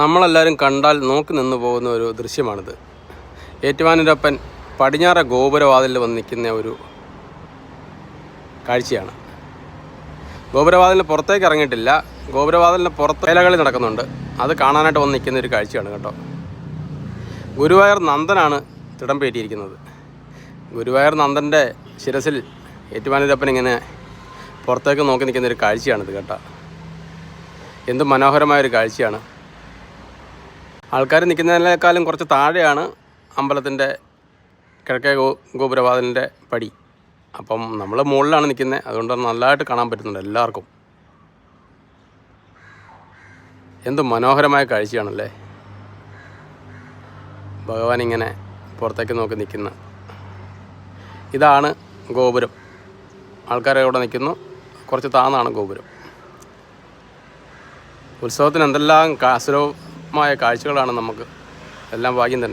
നമ്മളെല്ലാവരും കണ്ടാൽ നോക്കി നിന്ന് പോകുന്ന ഒരു ദൃശ്യമാണിത്. ഏറ്റുമാനൂരപ്പൻ പടിഞ്ഞാറ ഗോപുരവാതിലിൽ വന്ന് നിൽക്കുന്ന ഒരു കാഴ്ചയാണ്. ഗോപുരവാതിലിന് പുറത്തേക്ക് ഇറങ്ങിയിട്ടില്ല. ഗോപുരവാതിലിന് പുറത്ത് വേലകളി നടക്കുന്നുണ്ട്. അത് കാണാനായിട്ട് വന്ന് നിൽക്കുന്ന ഒരു കാഴ്ചയാണ് കേട്ടോ. ഗുരുവായൂർ നന്ദനാണ് തിടമ്പേറ്റിയിരിക്കുന്നത്. ഗുരുവായൂർ നന്ദന്റെ ശിരസിൽ ഏറ്റുമാനൂരപ്പൻ ഇങ്ങനെ പുറത്തേക്ക് നോക്കി നിൽക്കുന്ന ഒരു കാഴ്ചയാണിത് കേട്ടോ. എന്ത് മനോഹരമായൊരു കാഴ്ചയാണ്. ആൾക്കാർ നിൽക്കുന്നതിനേക്കാളും കുറച്ച് താഴെയാണ് അമ്പലത്തിന്റെ കിഴക്കേ ഗോ ഗോപുരവാതിലിന്റെ പടി. അപ്പം നമ്മൾ മുകളിലാണ് നിൽക്കുന്നത്. അതുകൊണ്ട് നല്ലതായിട്ട് കാണാൻ പറ്റുന്നുണ്ട് എല്ലാവർക്കും. എന്ത് മനോഹരമായ കാഴ്ചയാണല്ലേ? ഭഗവാൻ ഇങ്ങനെ പുറത്തേക്ക് നോക്കി നിൽക്കുന്ന. ഇതാണ് ഗോപുരം. ആൾക്കാരെ ഇവിടെ നിൽക്കുന്നു. കുറച്ച് താന്നാണ് ഗോപുരം. ഉത്സവത്തിന് എന്തെല്ലാം കാസുരമായ കാഴ്ചകളാണ് നമുക്ക്. എല്ലാം ഭാഗ്യം തന്നെ.